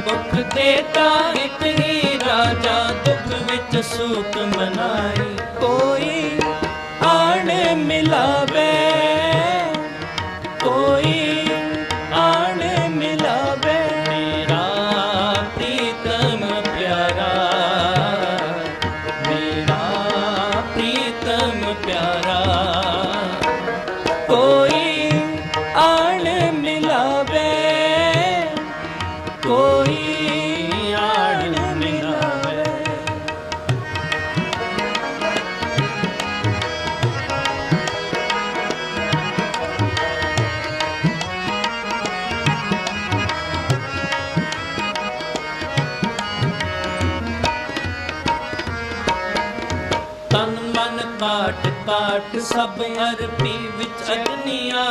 ਤੇਤਾ ਹਿਤ ਹੀ ਰਾਜਾ, ਦੁੱਖ ਵਿੱਚ ਸੁਖ ਮਨਾਈ। ਕੋਈ ਆਣ ਮਿਲਾਵੇ, ਕੋਈ ਆਣ ਮਿਲਾਵੇ। ਮੇਰਾ ਪ੍ਰੀਤਮ ਪਿਆਰਾ, ਮੇਰਾ ਪ੍ਰੀਤਮ ਪਿਆਰਾ। ਤਨ ਮਨ ਕਾਟ ਕਾਟ ਸਭ ਅਰਪੀ ਵਿੱਚ ਅਗਨੀਆਂ